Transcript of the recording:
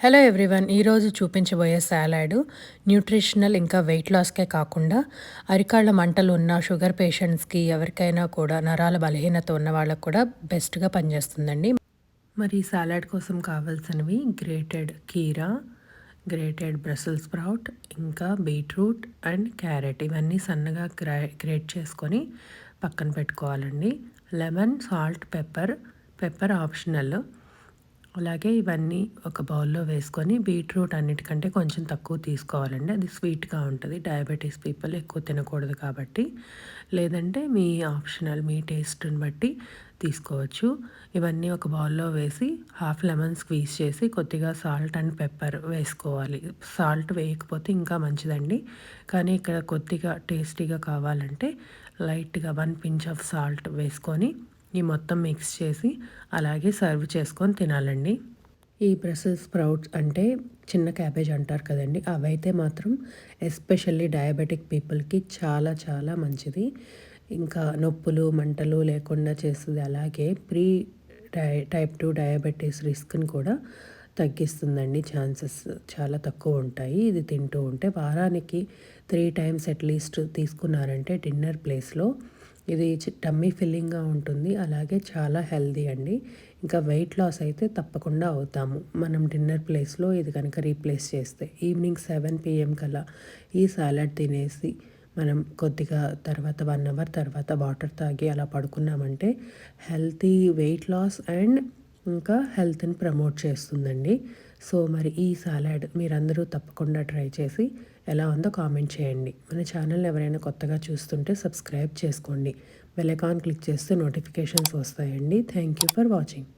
Hello everyone ఈరోజు చూపించబోయే salad nutritional ఇంకా వెయిట్ లాస్కే కాకుండా అరికాళ్ళ మంటలు ఉన్న షుగర్ పేషెంట్స్కి ఎవరికైనా కూడా నరాల బలహీనత ఉన్న వాళ్ళకు కూడా బెస్ట్గా పనిచేస్తుందండి. మరి సాలాడ్ కోసం కావాల్సినవి గ్రేటెడ్ కీరా గ్రేటెడ్ బ్రసల్ స్ప్రౌట్ ఇంకా బీట్రూట్ అండ్ క్యారెట్. ఇవన్నీ సన్నగా గ్రే గ్రేట్ చేసుకొని పక్కన పెట్టుకోవాలండి. Lemon salt pepper pepper optional. అలాగే ఇవన్నీ ఒక బౌల్లో వేసుకొని బీట్రూట్ అన్నిటికంటే కొంచెం తక్కువ తీసుకోవాలండి. అది స్వీట్గా ఉంటుంది. డయాబెటీస్ పీపుల్ ఎక్కువ తినకూడదు కాబట్టి. లేదంటే మీ ఆప్షనల్ మీ టేస్ట్ని బట్టి తీసుకోవచ్చు. ఇవన్నీ ఒక బౌల్లో వేసి హాఫ్ లెమన్ స్క్వీజ్ చేసి కొద్దిగా సాల్ట్ అండ్ పెప్పర్ వేసుకోవాలి. సాల్ట్ వేయకపోతే ఇంకా మంచిదండి. కానీ ఇక్కడ కొద్దిగా టేస్టీగా కావాలంటే లైట్గా వన్ పించ్ ఆఫ్ సాల్ట్ వేసుకొని ఈ మొత్తం మిక్స్ చేసి అలాగే సర్వ్ చేసుకొని తినాలండి. ఈ బ్రసెల్ స్ప్రౌట్స్ అంటే చిన్న క్యాబేజ్ అంటారు కదండి. అవైతే మాత్రం ఎస్పెషల్లీ డయాబెటిక్ పీపుల్కి చాలా చాలా మంచిది. ఇంకా నొప్పులు మంటలు లేకుండా చేస్తుంది. అలాగే ప్రీ డై టైప్ టూ డయాబెటీస్ రిస్క్ని కూడా తగ్గిస్తుందండి. ఛాన్సెస్ చాలా తక్కువ ఉంటాయి. ఇది తింటూ ఉంటే వారానికి త్రీ టైమ్స్ అట్లీస్ట్ తీసుకున్నారంటే డిన్నర్ ప్లేస్లో ఇది టమ్మీ ఫిల్లింగ్గా ఉంటుంది. అలాగే చాలా హెల్దీ అండి. ఇంకా వెయిట్ లాస్ అయితే తప్పకుండా అవుతాము. మనం డిన్నర్ ప్లేస్లో ఇది కనుక రీప్లేస్ చేస్తే ఈవినింగ్ సెవెన్ పిఎం కల్లా ఈ సాలడ్ తినేసి మనం కొద్దిగా తర్వాత వన్ అవర్ తర్వాత వాటర్ తాగి అలా పడుకున్నామంటే హెల్తీ వెయిట్ లాస్ అండ్ ఇంకా హెల్త్ని ప్రమోట్ చేస్తుందండి. సో మరి ఈ సాలాడ్ మీరందరూ తప్పకుండా ట్రై చేసి ఎలా ఉందో కామెంట్ చేయండి. మన ఛానల్ ఎవరైనా కొత్తగా చూస్తుంటే సబ్స్క్రైబ్ చేసుకోండి. బెల్ ఐకాన్ క్లిక్ చేస్తే నోటిఫికేషన్స్ వస్తాయండి. Thank you for watching.